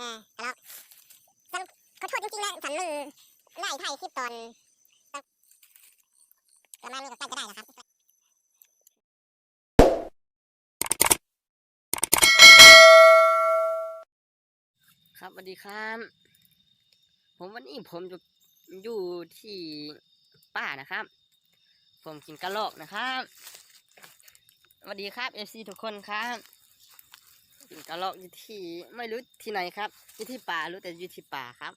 อ่าแล้วฉันขอโทษจริงๆนะฉันมันไล่ถ่ายคลิปตอนประมาณนี้ก็ใกล้จะได้แล้วครับครับสวัสดีครับ ผมวันนี้ผมอยู่อยู่ที่ป่านะครับ ผมกินกระโหลกนะครับสวัสดีครับเอฟซีทุกคนครับ กินกระโหลกอยู่ที่ไม่รู้ที่ไหนครับอยู่ที่ป่ารู้แต่อยู่ที่ป่าครับ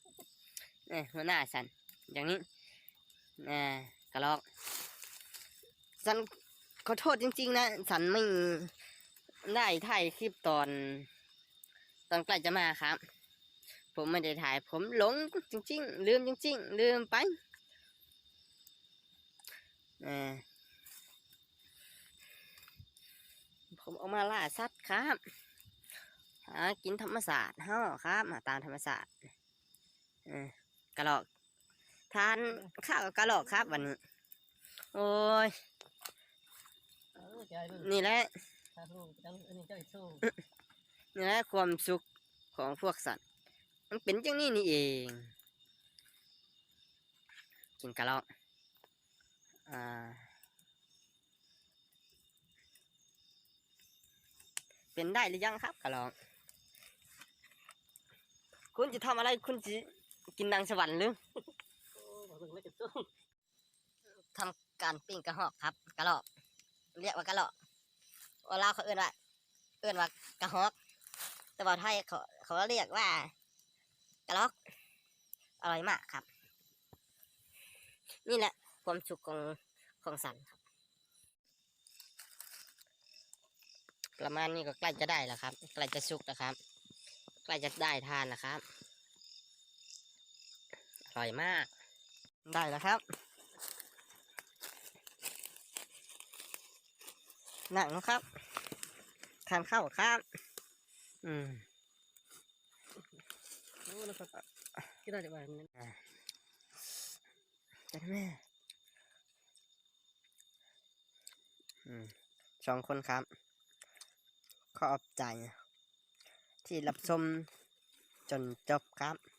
เนี่ยหัวหน้าสันอย่างนี้นะกระโหลกสันขอโทษจริง ๆ นะ สันไม่ได้ถ่ายคลิปตอน ตอนใกล้จะมาครับ ผมไม่ได้ถ่ายผมหลงจริง ๆ ลืมจริง ๆ ลืมไปเออผมเอามาล่าสัตว์ครับ หากินธรรมศาสตร์เฮ้าครับมาตามธรรมศาสตร์เออกระหลอกทานข้าวกับกระหลอกครับวันนี้ โอ้ยเออใจรุ่นนี่แหละถ้าลูกจังอันนี้เจ้าอีกสู้นี่แหละความสุขของพวกสัตว์ มันเป็นอย่างนี้นี่เอง กินกระรอกอ่าเป็นได้หรือยังครับกระรอก คุณจะทำอะไรคุณจะกินนางสวรรค์หรือทำการปิ้งกระหอกครับ กระรอกเรียกว่ากระรอกว่าลาเขาเอื้อนว่าเอื้อนว่ากระหอก แต่ว่าไทยเขาเขาเรียกว่ากระรอกอร่อยมากครับ นี่แหละความสุขของของสันครับ ประมาณนี้ก็ใกล้จะได้แล้วครับ ใกล้จะสุกแล้วครับ ใกล้จะได้ทานนะครับ อร่อยมาก ได้แล้วครับ หนังนะครับ ทานข้าวครับ อืมโอ้แล้วก็คิดได้จะไปนั้นจ้ะแม่อืมสองคนครับ ขอบใจ ที่รับชมจนจบครับ